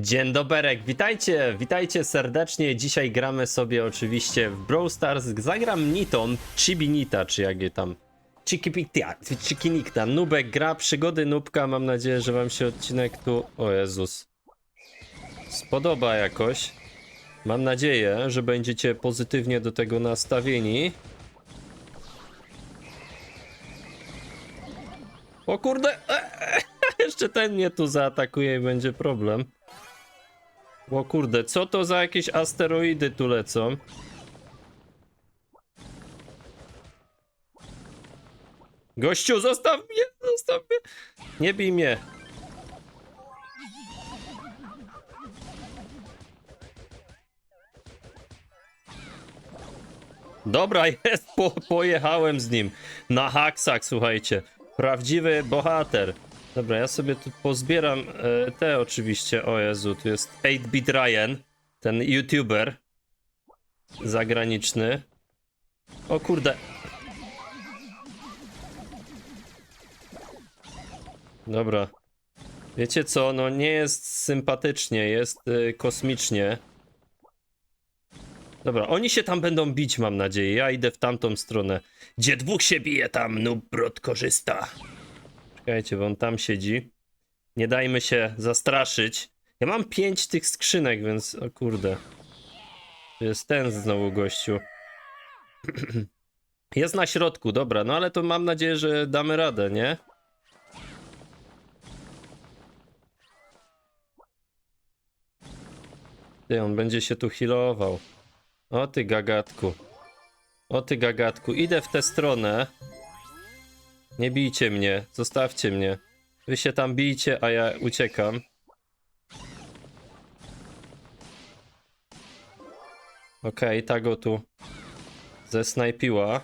Dzień doberek, witajcie, witajcie serdecznie. Dzisiaj gramy sobie oczywiście w Brawl Stars. Zagram Nitą, Chibinita, czy jak je tam. Chikinikta. Nubek gra, przygody Nubka. Mam nadzieję, że wam się odcinek tu... O Jezus. Spodoba jakoś. Mam nadzieję, że będziecie pozytywnie do tego nastawieni. O kurde! Jeszcze ten mnie tu zaatakuje i będzie problem. O kurde, co to za jakieś asteroidy tu lecą? Gościu, zostaw mnie, zostaw mnie. Nie bij mnie. Dobra, jest, po, pojechałem z nim. Na haksach, słuchajcie. Prawdziwy bohater. Dobra, ja sobie tu pozbieram e, te oczywiście. O Jezu, tu jest 8-Bit Ryan, ten youtuber zagraniczny. O kurde. Dobra. Wiecie co, no nie jest sympatycznie, jest y, kosmicznie. Dobra, oni się tam będą bić, mam nadzieję. Ja idę w tamtą stronę. Gdzie dwóch się bije, tam Nubrod korzysta. Czekajcie, bo on tam siedzi. Nie dajmy się zastraszyć. Ja mam pięć tych skrzynek, więc o kurde. Tu jest ten znowu gościu. Jest na środku, dobra, no ale to mam nadzieję, że damy radę, nie? Ty, on będzie się tu healował. O ty gagatku. O ty gagatku. Idę w tę stronę. Nie bijcie mnie. Zostawcie mnie. Wy się tam bijcie, a ja uciekam. Okej, ta go tu zesnajpiła.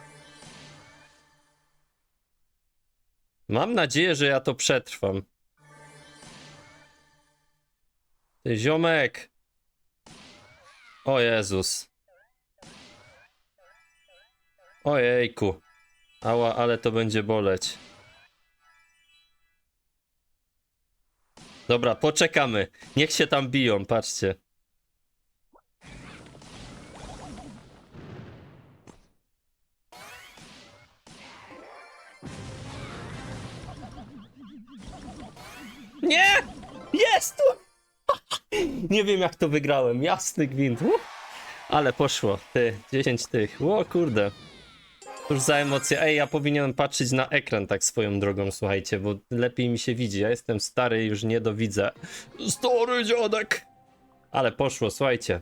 Mam nadzieję, że ja to przetrwam. Ty ziomek! O Jezus. Ojejku. Ała, ale to będzie boleć. Dobra, poczekamy. Niech się tam biją, patrzcie. Nie! Jest tu! Nie wiem jak to wygrałem. Jasny gwint. Uff. Ale poszło. Ty, 10 tych. O kurde. Cóż za emocje. Ej, ja powinienem patrzeć na ekran tak swoją drogą, słuchajcie, bo lepiej mi się widzi. Ja jestem stary już nie dowidzę. Stary dziadek! Ale poszło, słuchajcie.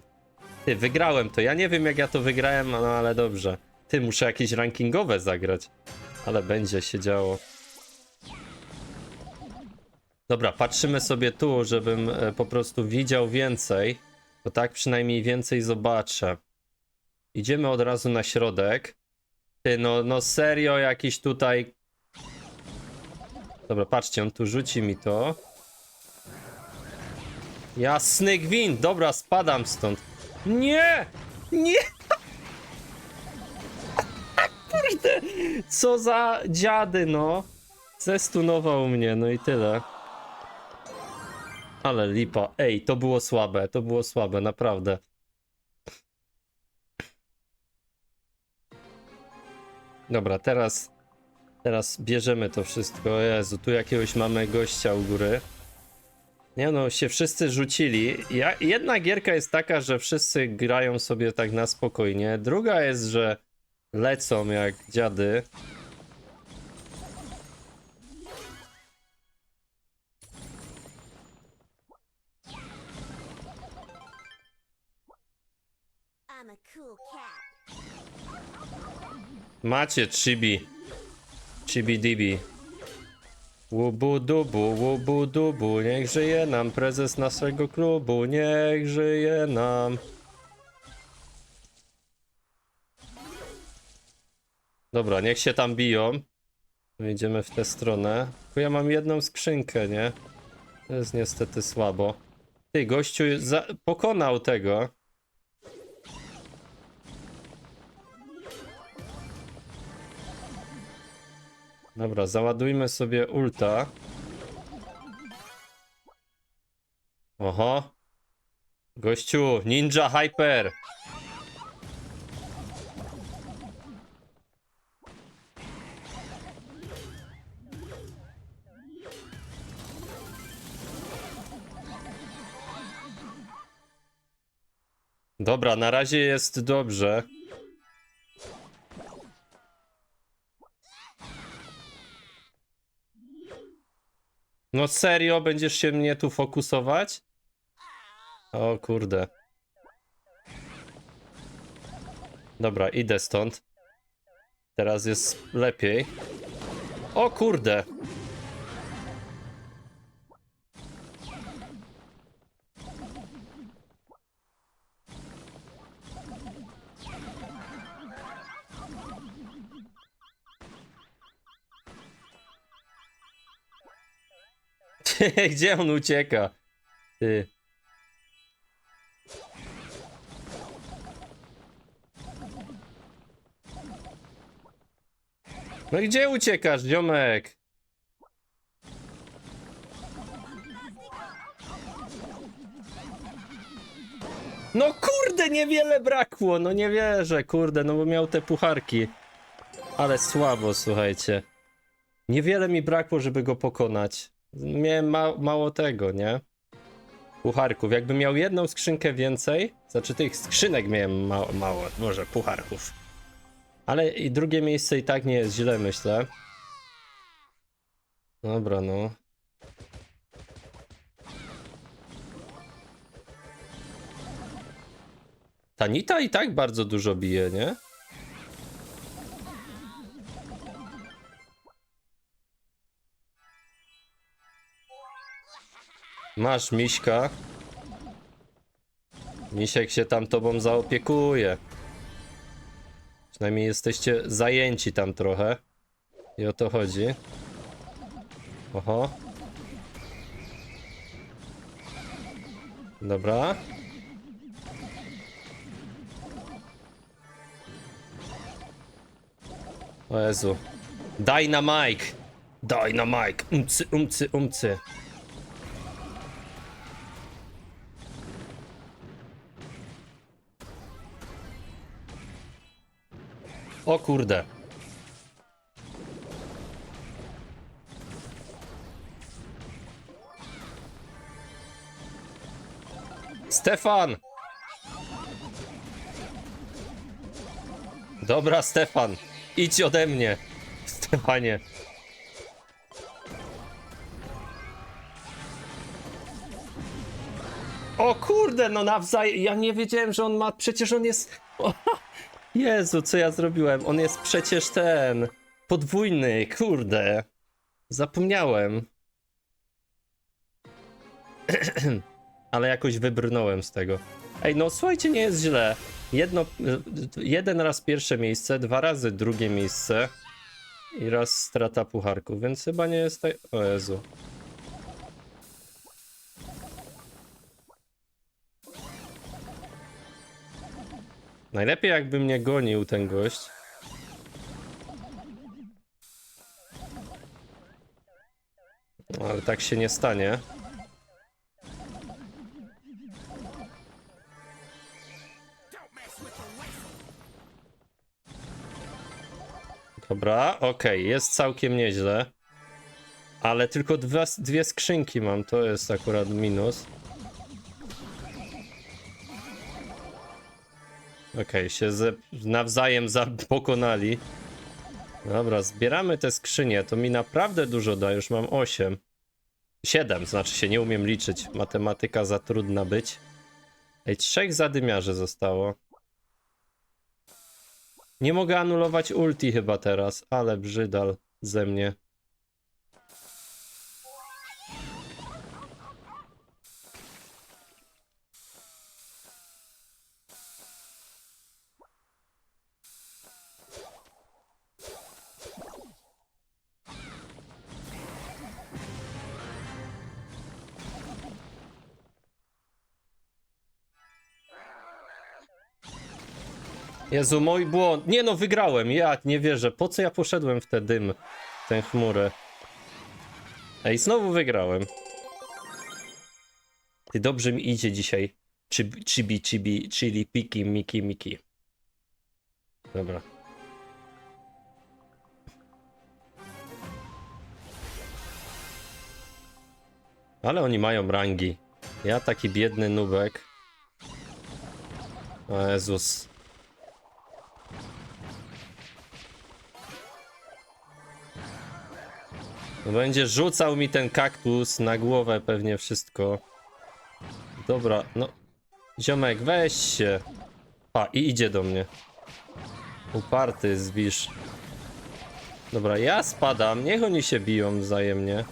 Ty, wygrałem to. Ja nie wiem jak ja to wygrałem, no ale dobrze. Ty, muszę jakieś rankingowe zagrać. Ale będzie się działo. Dobra, patrzymy sobie tu, żebym e, po prostu widział więcej. Bo tak przynajmniej więcej zobaczę. Idziemy od razu na środek. Ty, no, no serio jakiś tutaj... Dobra, patrzcie, on tu rzuci mi to. Jasny gwint! Dobra, spadam stąd. Nie! Nie! Kurde! Co za dziady, no! Zestunował mnie, no i tyle. Ale lipa. Ej, to było słabe, to było słabe, naprawdę. Dobra, teraz teraz bierzemy to wszystko. Jezu, tu jakiegoś mamy gościa u góry. Nie no, się wszyscy rzucili. Ja, jedna gierka jest taka, że wszyscy grają sobie tak na spokojnie. Druga jest, że lecą jak dziady. I'm a cool cat. Macie chibi. Chibi dibi. Łubu dubu, łubu dubu, niech żyje nam prezes naszego klubu, niech żyje nam. Dobra, niech się tam biją. Idziemy w tę stronę. Tylko ja mam jedną skrzynkę, nie? To jest niestety słabo. Ty, gościu pokonał tego. Dobra, załadujmy sobie ulta. Oho, Gościu, Ninja Hyper! Dobra, na razie jest dobrze. No serio, będziesz się mnie tu fokusować? O kurde. Dobra, idę stąd. Teraz jest lepiej. O kurde. Gdzie on ucieka? Ty. No gdzie uciekasz, ziomek? No kurde, niewiele brakło, no nie wierzę, kurde, no bo miał te pucharki. Ale słabo, słuchajcie. Niewiele mi brakło, żeby go pokonać. Miałem ma mało tego, nie? Pucharków. Jakbym miał jedną skrzynkę więcej, znaczy tych skrzynek miałem ma mało, może pucharków. Ale i drugie miejsce i tak nie jest źle, myślę. Dobra, no. Tanita i tak bardzo dużo bije, nie? Masz miśka. Misiek się tam tobą zaopiekuje. Przynajmniej jesteście zajęci tam trochę. I o to chodzi. Oho. Dobra. O Jezu. Dynamike. Dynamike. Umcy, umcy, umcy. O kurde. Stefan! Dobra, Stefan. Idź ode mnie. Stefanie. O kurde, no nawzajem. Ja nie wiedziałem, że on ma. Przecież on jest. Jezu, co ja zrobiłem? On jest przecież ten. Podwójny, kurde. Zapomniałem. Ale jakoś wybrnąłem z tego. Ej, no słuchajcie, nie jest źle. Jedno, jeden raz pierwsze miejsce, dwa razy drugie miejsce i raz strata pucharku, więc chyba nie jest tak... O Jezu. Najlepiej jakby mnie gonił ten gość. Ale tak się nie stanie. Dobra, okej, jest całkiem nieźle. Ale tylko dwa, dwie skrzynki mam, to jest akurat minus. Okej, się ze, nawzajem za, pokonali. Dobra, zbieramy te skrzynie. To mi naprawdę dużo da, już mam 8. 7, znaczy się, nie umiem liczyć. Matematyka za trudna być. Ej, trzech zadymiarzy zostało. Nie mogę anulować ulti chyba teraz, ale brzydal ze mnie. Jezu, mój błąd. Nie no, wygrałem. Ja nie wierzę. Po co ja poszedłem w te dym, w tę chmurę? Ej, znowu wygrałem. Ty dobrze mi idzie dzisiaj. Chibi, chibi, chibi, chili, piki, miki, miki. Dobra. Ale oni mają rangi. Ja taki biedny nubek. O Jezus. Będzie rzucał mi ten kaktus na głowę pewnie wszystko. Dobra, no. Ziomek, weź się. A, i idzie do mnie. Uparty zbisz. Dobra, ja spadam. Niech oni się biją wzajemnie.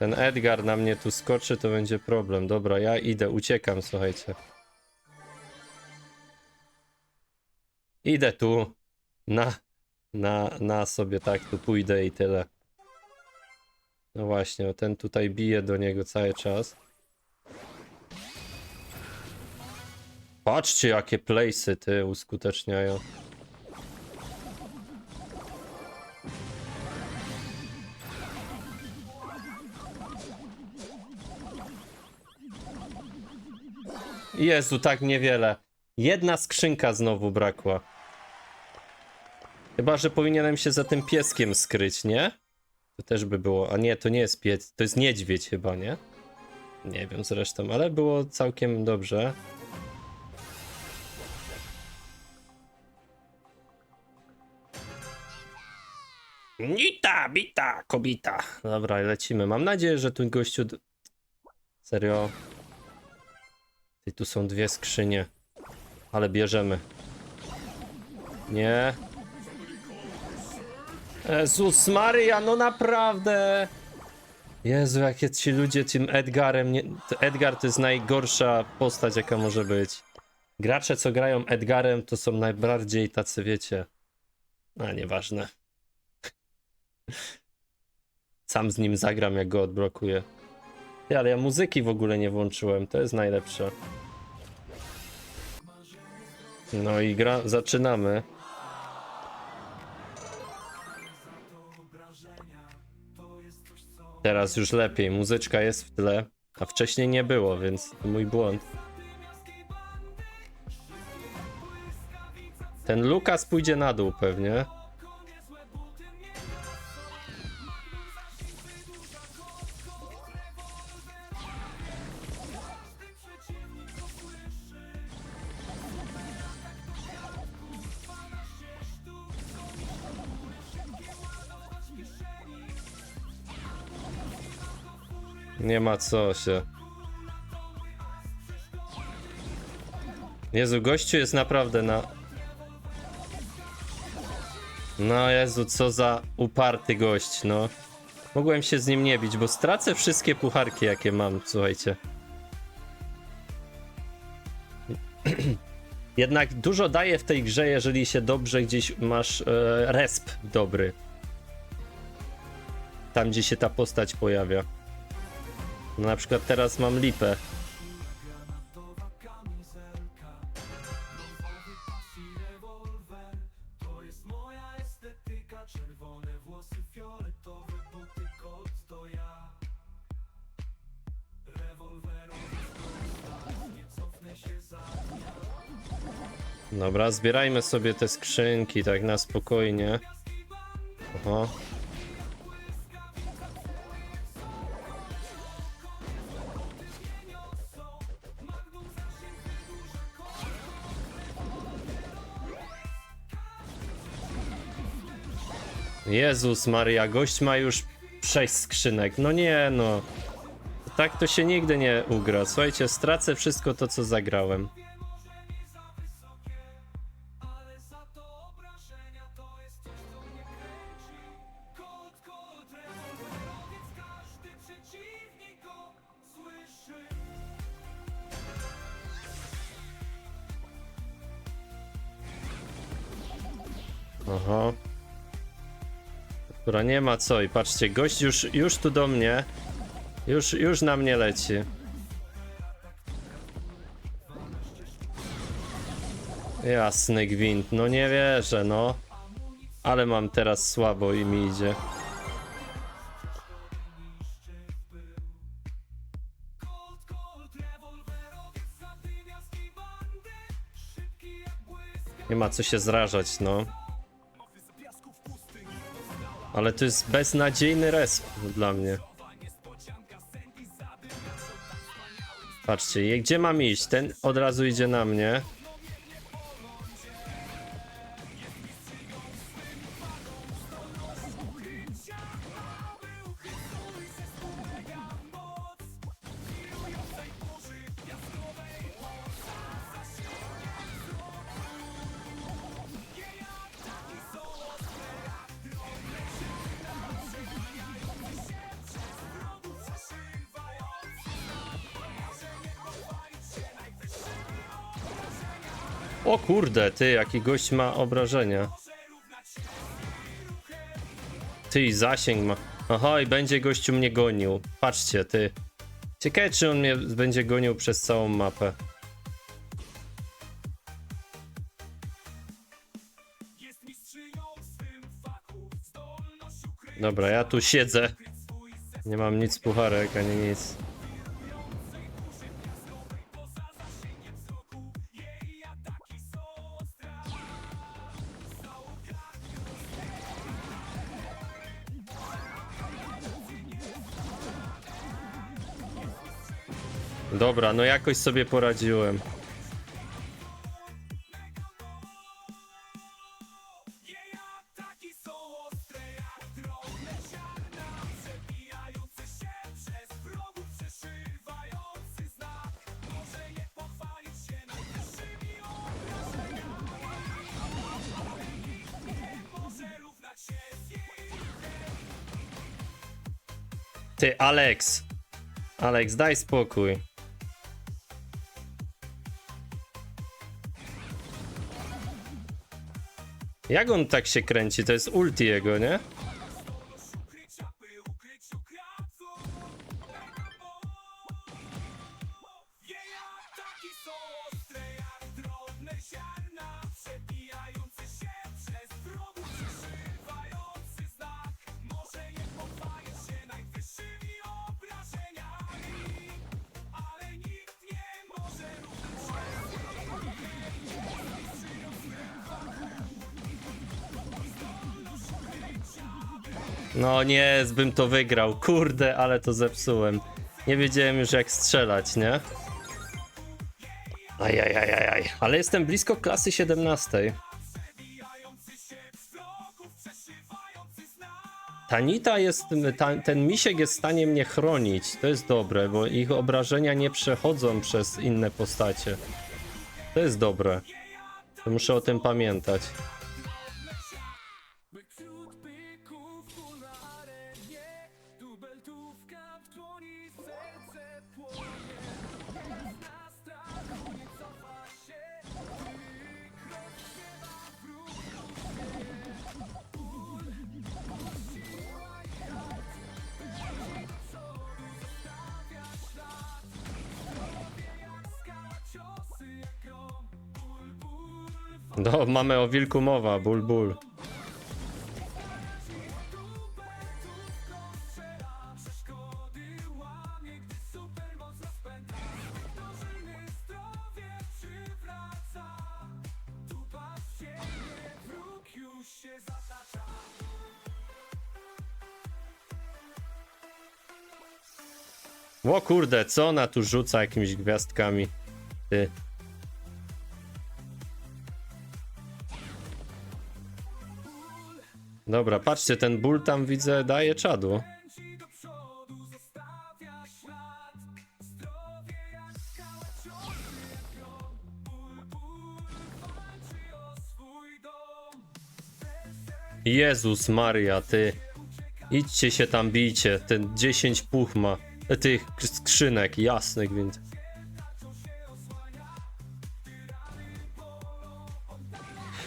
Ten Edgar na mnie tu skoczy, to będzie problem. Dobra, ja idę, uciekam, słuchajcie. Idę tu. Na, na, na sobie tak, tu pójdę i tyle. No właśnie, ten tutaj bije do niego cały czas. Patrzcie, jakie place'y ty uskuteczniają. Jezu, tak niewiele. Jedna skrzynka znowu brakła. Chyba, że powinienem się za tym pieskiem skryć, nie? To też by było. A nie, to nie jest pies, to jest niedźwiedź chyba, nie? Nie wiem zresztą, ale było całkiem dobrze. Nita, bita, kobita. Dobra, lecimy. Mam nadzieję, że tu gościu... Serio? I tu są dwie skrzynie. Ale bierzemy. Nie. Jezus Maria, no naprawdę. Jezu, jakie ci ludzie tym Edgarem. Nie... Edgar to jest najgorsza postać, jaka może być. Gracze, co grają Edgarem, to są najbardziej tacy, wiecie. A nieważne. Sam z nim zagram, jak go odblokuję. Ty, ale ja muzyki w ogóle nie włączyłem, to jest najlepsze. No i gra, zaczynamy. Teraz już lepiej, muzyczka jest w tle, a wcześniej nie było, więc to mój błąd. Ten Lukas pójdzie na dół pewnie. Nie ma co się. Jezu, gościu jest naprawdę na. No Jezu, co za uparty gość, no. Mogłem się z nim nie bić, bo stracę wszystkie pucharki, jakie mam, słuchajcie. Jednak dużo daje w tej grze, jeżeli się dobrze gdzieś masz e, resp dobry. Tam, gdzie się ta postać pojawia. No na przykład teraz mam lipę. Dobra, zbierajmy sobie te skrzynki tak na spokojnie. Oho. Jezus Maria, gość ma już sześć skrzynek. No nie no. Tak to się nigdy nie ugra. Słuchajcie, stracę wszystko to, co zagrałem. Która nie ma co i patrzcie, gość już, już tu do mnie. Już, już na mnie leci. Jasny gwint, no nie wierzę, no. Ale mam teraz słabo i mi idzie. Nie ma co się zrażać, no. Ale to jest beznadziejny resp dla mnie. Patrzcie, gdzie mam iść? Ten od razu idzie na mnie. O kurde, ty, jaki gość ma obrażenia. Ty, i zasięg ma. Aha, i będzie gościu mnie gonił. Patrzcie, ty. Ciekawe, czy on mnie będzie gonił przez całą mapę. Dobra, ja tu siedzę. Nie mam nic pucharek, ani nic. Dobra, no jakoś sobie poradziłem. Ty, Alex. Alex, daj spokój. Jak on tak się kręci? To jest ulti jego, nie? Nie, bym to wygrał. Kurde, ale to zepsułem. Nie wiedziałem już jak strzelać, nie? Ajajajajaj. Ale jestem blisko klasy 17. Tanita jest, ta, ten misiek jest w stanie mnie chronić. To jest dobre, bo ich obrażenia nie przechodzą przez inne postacie. To jest dobre. To muszę o tym pamiętać. No, mamy o wilku mowa, ból, ból. O kurde, co ona tu rzuca jakimiś gwiazdkami? Ty. Dobra, patrzcie, ten ból tam widzę daje czadu. Jezus Maria, ty. Idźcie się tam bijcie, ten 10 puch ma. e, Tych skrzynek, jasny gwint.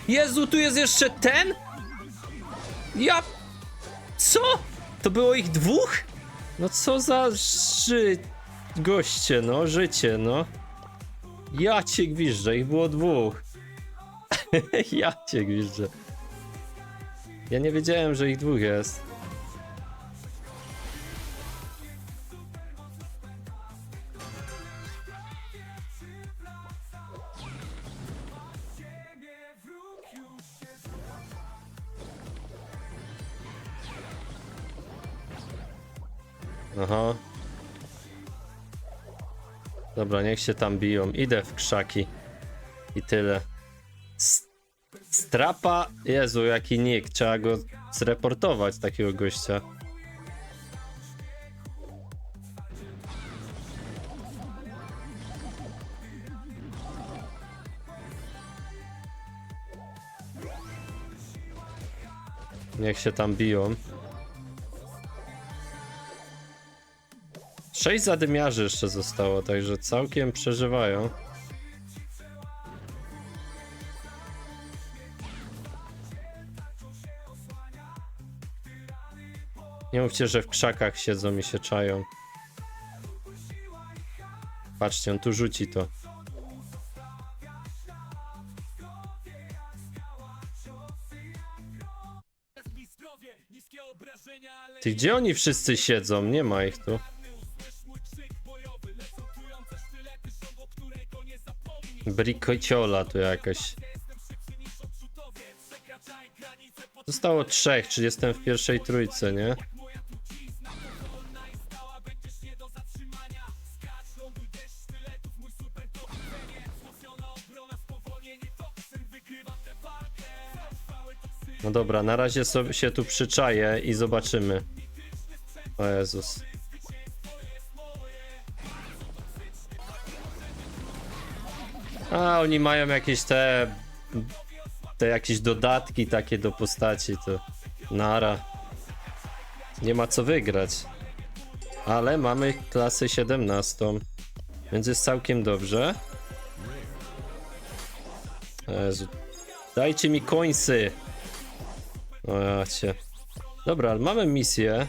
Jezu, tu jest jeszcze ten? Ja... Co? To było ich dwóch? No co za ży... goście, no, życie, no. Ja cię gwiżdżę, ich było dwóch. ja cię gwizdżę. Ja nie wiedziałem, że ich dwóch jest. Aha. Dobra, niech się tam biją. Idę w krzaki. I tyle. Strapa. Jezu, jaki nick. Trzeba go zreportować, takiego gościa. Niech się tam biją. Sześć zadymiarzy jeszcze zostało, także całkiem przeżywają. Nie mówcie, że w krzakach siedzą i się czają. Patrzcie, on tu rzuci to. Ty gdzie oni wszyscy siedzą? Nie ma ich tu. Super toksenie Wzmocniona obrona, spowolnienie toksyn Wygrywam tę walkę Trwałe toksyny No dobra, na razie sobie się tu przyczaję i zobaczymy. O Jezus. A, oni mają jakieś te... Te jakieś dodatki takie do postaci, to... Nara. Nie ma co wygrać. Ale mamy klasę 17. Więc jest całkiem dobrze. Jezu. Dajcie mi końcy. O ja cię. Dobra, ale mamy misję.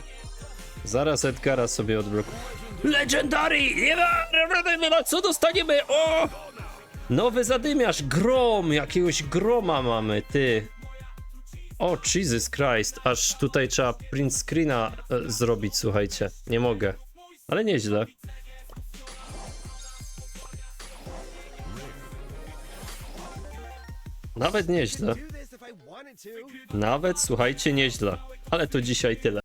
Zaraz Edgara sobie odblokuję. Legendary! Nie ma! Co dostaniemy? O! Nowy zadymiarz, grom! Jakiegoś groma mamy, ty. O, Jesus Christ, aż tutaj trzeba print screena e, zrobić, słuchajcie. Nie mogę. Ale nieźle. Nawet nieźle. Nawet, słuchajcie, nieźle. Ale to dzisiaj tyle.